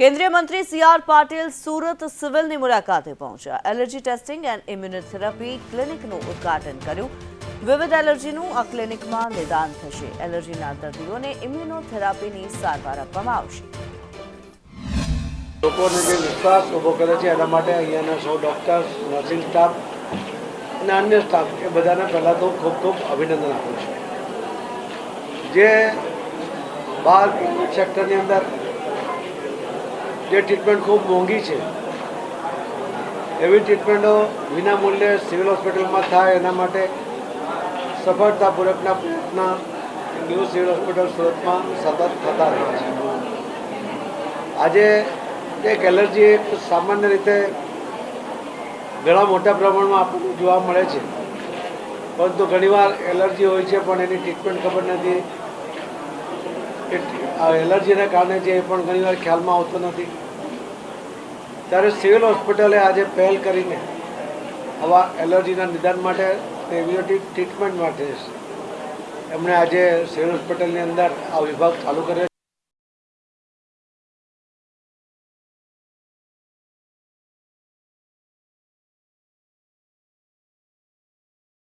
કેન્દ્રીય મંત્રી C R Patil Surat સિવિલની મુલાકાતે પહોંચ્યા. એલર્જી ટેસ્ટિંગ એન્ડ ઇમ્યુનોથેરાપી ક્લિનિકનું ઉદ્ઘાટન કર્યું. વિવિધ એલર્જીનું આ ક્લિનિકમાં નિદાન થશે. એલર્જીના દર્દીઓને ઇમ્યુનોથેરાપીની સારવાર આપવામાં આવશે. લોકોને જે વિશ્વાસ ઊભો કરે છે, એના માટે અહીંયાના સૌ ડૉક્ટર્સ નર્સિંગ સ્ટાફ અને અન્ય સ્ટાફ એ બધાને પહેલાં તો ખૂબ ખૂબ અભિનંદન આપું છું. જે બહાર સેક્ટરની અંદર જે ટ્રીટમેન્ટ ખૂબ મોંઘી છે. એવી ટ્રીટમેન્ટો વિના મૂલ્યે સિવિલ હોસ્પિટલમાં થાય, એના માટે સફળતાપૂર્વકના પ્રયત્ન ન્યૂ સિવિલ હોસ્પિટલ સુરતમાં સતત થતા રહે છે. આજે એક એલર્જી એક સામાન્ય રીતે ઘણા મોટા પ્રમાણમાં આપણને જોવા મળે છે. પરંતુ ઘણીવાર એલર્જી હોય છે, પણ એની ટ્રીટમેન્ટ ખબર નથી. એલર્જીના કારણે એ પણ ઘણીવાર ખ્યાલમાં આવતો નથી. ત્યારે સિવિલ હોસ્પિટલે આજે પહેલ કરીને આવા એલર્જીના નિદાન માટે ઇમ્યુનિટી ટ્રીટમેન્ટ માટે એમણે આજે સિવિલ હોસ્પિટલની અંદર આ વિભાગ ચાલુ કર્યો